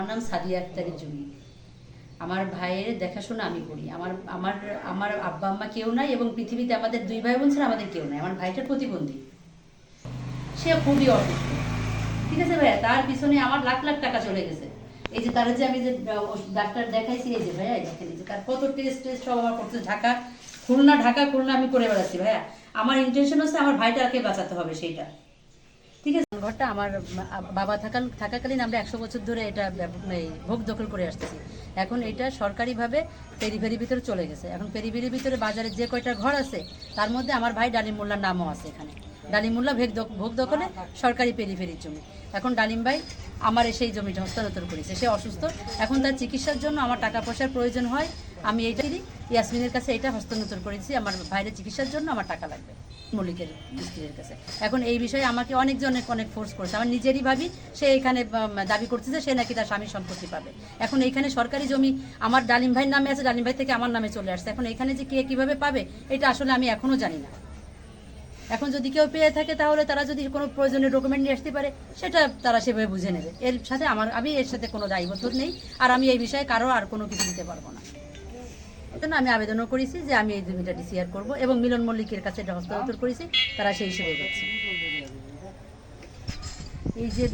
আমার নাম সাদিয়া আক্তারি জমি আমার ভাইয়ের দেখাশোনা আমি করি। আমার আমার আমার আব্বা আম্মা কেউ নাই এবং পৃথিবীতে আমাদের দুই ভাই বোন ছাড়া আমাদের কেউ নাই। আমার ভাইটার প্রতিবন্ধী। সে খুবই অসুস্থ। ঠিক আছে ভাইয়া? তার পিছনে আমার লাখ লাখ টাকা চলে গেছে। এই যে তারা যে আমি যে ডাক্তার দেখাইছি, এই যে ভাইয়া দেখেন যে তার কত টেস্ট টেস্ট সব আমার করছে ঢাকা, খুলনা ঢাকা, খুলনা আমি করে বেড়াচ্ছি ভাইয়া। আমার ইন্টেনশন হচ্ছে আমার ভাইটাকে বাঁচাতে হবে সেইটা। ঠিক আছে, ঘরটা আমার বাবা থাকাল থাকাকালীন আমরা একশো বছর ধরে এটা ভোগ দখল করে আসতেছি। এখন এটা সরকারিভাবে পেরিফেরির ভিতরে চলে গেছে। এখন পেরিফেরির ভিতরে বাজারে যে কয়টা ঘর আছে, তার মধ্যে আমার ভাই ডালিম মোল্লার নামও আছে এখানে। ডালিম মোল্লা ভেগ ভোগ দখলে সরকারি পেরিফেরির জমি। এখন ডালিম ভাই আমার সেই জমিটা হস্তান্তর করেছে। সে অসুস্থ। এখন তার চিকিৎসার জন্য আমার টাকা পয়সার প্রয়োজন হয়। আমি এইটা দিই। ইয়াসমিনের কাছে এটা হস্তান্তর করেছি। আমার ভাইয়ের চিকিৎসার জন্য আমার টাকা লাগবে। মল্লিকের স্ত্রীর কাছে। এখন এই বিষয়ে আমাকে অনেকজন অনেক ফোর্স করেছে। আমার নিজেরই ভাবি, সে এখানে দাবি করছে যে সে নাকি তার স্বামীর সম্পত্তি পাবে। এখন এইখানে সরকারি জমি আমার ডালিম ভাইয়ের নামে আছে, ডালিম ভাই থেকে আমার নামে চলে আসছে। এখন এখানে যে কে কীভাবে পাবে, এটা আসলে আমি এখনও জানি না। এখন যদি কেউ পেয়ে থাকে, তাহলে তারা যদি কোনো প্রয়োজনীয় ডকুমেন্ট নিয়ে আসতে পারে, সেটা তারা সেভাবে বুঝে নেবে। এর সাথে আমার, আমি এর সাথে কোনো দায়বদ্ধ নেই। আর আমি এই বিষয়ে কারও আর কোনো কিছু দিতে পারব না। জন্য আমি আবেদনও করেছি যে আমি এই জমিটা ডিসিআর করব এবং মিলন মল্লিকের কাছে এটা হস্তান্তর করেছি, তারা সেই হিসেবে করছে এই যে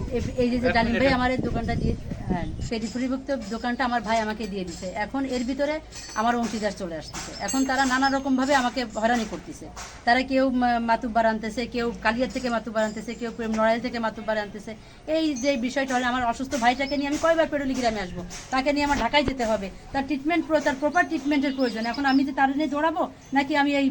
এই যে ডালিম ভাই আমার এই দোকানটা দিয়ে হ্যাঁ পেরিফেরিভুক্ত দোকানটা আমার ভাই আমাকে দিয়ে দিছে। এখন এর ভিতরে আমার অংশীদার চলে আসতেছে। এখন তারা নানা রকমভাবে আমাকে হয়রানি করতেছে। তারা কেউ মাতুব্বার আনতেছে কেউ কালিয়ার থেকে মাতুব্বার আনতেছে কেউ প্রেম নড়াইল থেকে মাতুব্বার আনতেছে। এই যে বিষয়টা হলে আমার অসুস্থ ভাইটাকে নিয়ে আমি কয়বার পেরোলি গ্রামে আসব? তাকে নিয়ে আমার ঢাকায় যেতে হবে। তার ট্রিটমেন্ট তার প্রপার ট্রিটমেন্টের প্রয়োজন। এখন আমি যে তার নিয়ে দৌড়াবো নাকি আমি এই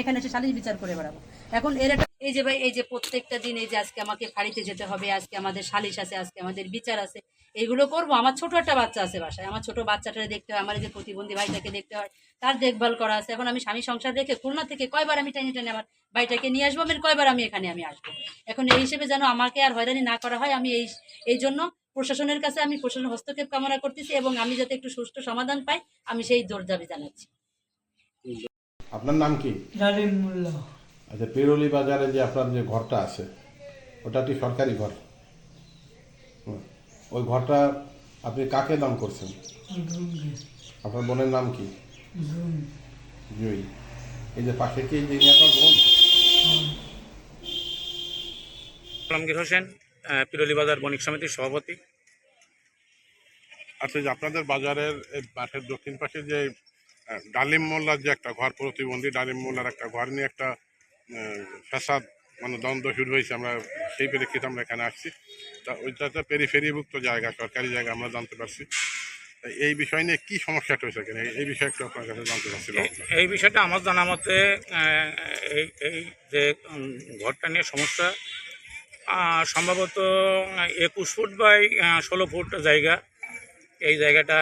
এখানে এসে সালিশ বিচার করে বেড়াবো? এখন এর একটা এই যে ভাই এই যে প্রত্যেকটা দিন এই যে আজকে আমাকে ফাঁড়িতে যেতে হবে আজকে আমাদের সালিশ আছে আজকে আমাদের বিচার আছে এইগুলো করব। আমার ছোট একটা বাচ্চা আছে বাসায়। আমার ছোট বাচ্চাটাকে দেখতে হয় আমার যে প্রতিবন্ধী ভাইটাকে দেখতে হয় তার দেখভাল করা আছে। এখন আমি স্বামী সংসার রেখে খুলনা থেকে কয়বার আমি টেনে টেনে আমার ভাইটাকে নিয়ে আসব? আমি কয়বার আমি এখানে আমি আসব? এখন এই হিসেবে যেন আমাকে আর হয়রানি না করা হয় আমি এই এই জন্য প্রশাসনের কাছে আমি প্রশাসনের হস্তক্ষেপ কামনা করতেছি এবং আমি যাতে একটু সুষ্ঠু সমাধান পাই আমি সেই দৌড় দাবি জানাচ্ছি। আপনার নাম কি? মোল্লা আচ্ছা পেরোলি বাজারে যে আপনার যে ঘরটা আছে ওটা কি সরকারি ঘর? হুম। ওই ঘরটা আপনি কাকে দান করছেন? আপনার বোনের নাম কি? জয়ী এই যে পাশে কি যে ইনি আপনার বোন? আলমগীর হোসেন পিরলি বাজার বণিক সমিতির সভাপতি। আচ্ছা যে আপনাদের বাজারের এই মাঠের দক্ষিণ পাশে যে ডালিম মোল্লার যে একটা ঘর প্রতিবন্ধী ডালিম মোল্লার একটা ঘর নিয়ে একটা ফ্যাসাদ মানে দ্বন্দ্ব শুরু হয়েছে, আমরা সেই প্রেক্ষিতে আমরা এখানে আসছি। তা ওইটাতে পেরিফেরিভুক্ত জায়গা, সরকারি জায়গা আমরা জানতে পারছি। এই বিষয় নিয়ে কী সমস্যাটা হয়েছে এখানে? এই বিষয়ে একটু আপনার কাছে জানতে এ- এই বিষয়টা আমার জানা মতে এই এই যে ঘরটা নিয়ে সমস্যা সম্ভবত একুশ ফুট বাই ষোলো ফুট জায়গা। এই জায়গাটা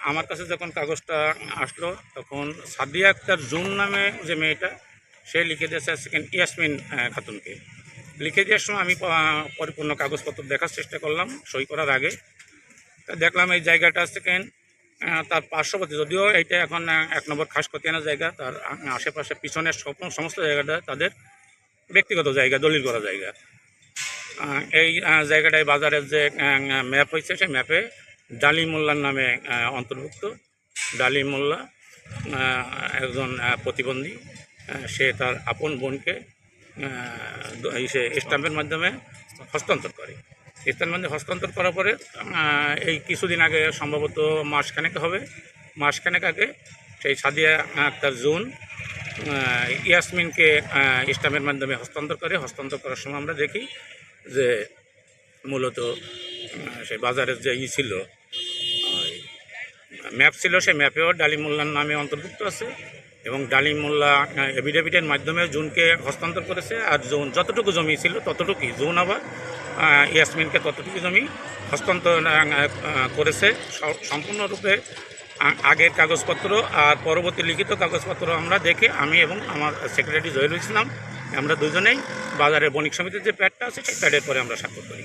আমার কাছে যখন কাগজটা আসলো, তখন সাদিয়া আক্তার জুন নামে যে মেয়েটা সে লিখে দিয়েছে সেকেন্ড ইয়াসমিন খাতুনকে। লিখে দেওয়ার সময় আমি পরিপূর্ণ কাগজপত্র দেখার চেষ্টা করলাম, সই করার আগে। তা দেখলাম এই জায়গাটা সেকেন্ড তার পার্শ্ববর্তী, যদিও এইটা এখন এক নম্বর খাস খতিয়ানা জায়গা, তার আশেপাশে পিছনের সমস্ত জায়গাটা তাদের ব্যক্তিগত জায়গা, দলিল করা জায়গা। এই জায়গাটায় বাজারের যে ম্যাপ হয়েছে, সেই ম্যাপে ডালি মোল্লার নামে অন্তর্ভুক্ত। ডালি মোল্লা একজন প্রতিবন্ধী। সে তার আপন বোনকে সে স্ট্যাম্পের মাধ্যমে হস্তান্তর করে। স্ট্যাম্পের মাধ্যমে হস্তান্তর করার পরে এই কিছুদিন আগে সম্ভবত মাসখানেক হবে। মাসখানেক আগে সেই সাদিয়া আক্তার জুন ইয়াসমিনকে স্ট্যাম্পের মাধ্যমে হস্তান্তর করে। হস্তান্তর করার সময় আমরা দেখি যে মূলত সেই বাজারের যে ই ছিল ম্যাপ ছিল। সেই ম্যাপেও ডালিম মোল্লার নামে অন্তর্ভুক্ত আছে। এবং ডালিম মোল্লা এভিডেভিটের মাধ্যমে জুনকে হস্তান্তর করেছে। আর জুন, যতটুকু জমি ছিল ততটুকুই। জুন আবার ইয়াসমিনকে ততটুকু জমি হস্তান্তর করেছে সম্পূর্ণরূপে আগের কাগজপত্র আর পরবর্তী লিখিত কাগজপত্র আমরা দেখে আমি এবং আমার সেক্রেটারি জহিরুল ইসলাম, আমরা দুজনেই বাজারের বণিক সমিতির যে প্যাডটা আছে সেই প্যাডের পরে আমরা স্বাক্ষর করি।